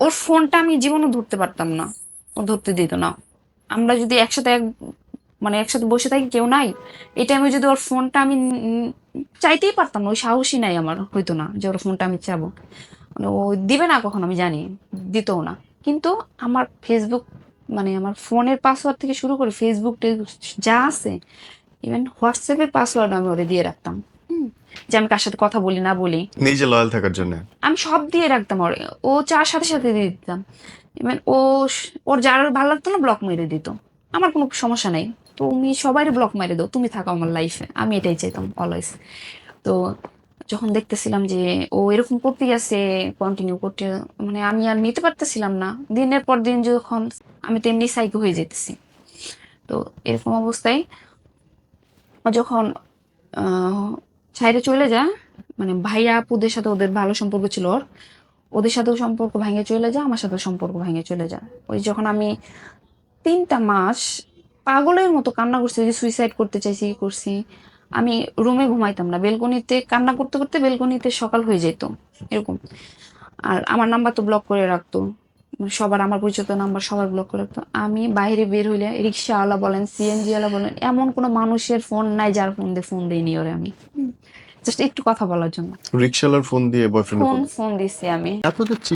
ওর ফোনটা আমি জীবনে ধরতে পারতাম না। ও ধরতে দিত না। আমরা যদি একসাথে এক মানে একসাথে বসে থাকি, কেউ নাই, এই টাইমে যদি ওর ফোনটা আমি চাইতেই পারতাম না, ওই সাহসই নাই আমার, হইতো না যে ওর ফোনটা আমি চাবো। মানে ও দিবে না কখন, আমি জানি, দিতও না। কিন্তু আমার ফেসবুক মানে আমার ফোনের পাসওয়ার্ড থেকে শুরু করে ফেসবুক যা আছে ইভেন হোয়াটসঅ্যাপের পাসওয়ার্ড আমি ওরে দিয়ে রাখতাম। যে আমি কার সাথে কথা বলি না বলি। নিজে লয়াল থাকার জন্য। আমি সব দিয়ে রাখতাম ওর। ও চার সাথে সাথে দিয়ে দিতাম। ইভেন ও ওর যার ভালো লাগতো না ব্লক মেরে দিত। আমার কোনো সমস্যা নেই। তুমি সবাই ব্লক মেরে দাও। তুমি থাকো আমার লাইফে আমি এটাই চাইতাম অলওয়েজ তো যখন দেখতেছিলাম যে ও এরকম করতে গেছে কন্টিনিউ করতে মানে আমি আর নিতে পারতেছিলাম না। দিনের পর দিন যখন আমি তো এমনি সাইকো হয়ে যেতেছি। তো এরকম অবস্থায় যখন ছাইরে চলে যা মানে ভাইয়া আপুদের সাথে ওদের ভালো সম্পর্ক ছিল ওর। ওদের সাথেও সম্পর্ক ভেঙে চলে যা আমার সাথেও সম্পর্ক ভেঙে চলে যা ওই যখন আমি তিনটা মাস পাগলের মতো কান্না করছি, যে সুইসাইড করতে চাইছি করছি, আমি রুমে ঘুমাইতাম না। বেলকনিতে কান্না করতে করতে বেলকনিতে সকাল হয়ে যেত, এরকম। আর আমার নাম্বার তো ব্লক করে রাখতো। সবার, আমার পরিচিত নাম্বার সবার ব্লক করে রাখতো। আমি বাইরে বের হইলে রিক্সাওয়ালা বলেন সিএনজিওয়ালা বলেন, এমন কোনো মানুষের ফোন নাই যার ফোন দিয়ে ফোন দিইনি ওরে আমি। জাস্ট একটু কথা বলার জন্য। রিক্সালার ফোন দিয়ে বয়ফ্রেন্ড ফোন ফোন দিছি আমি। আপনাদের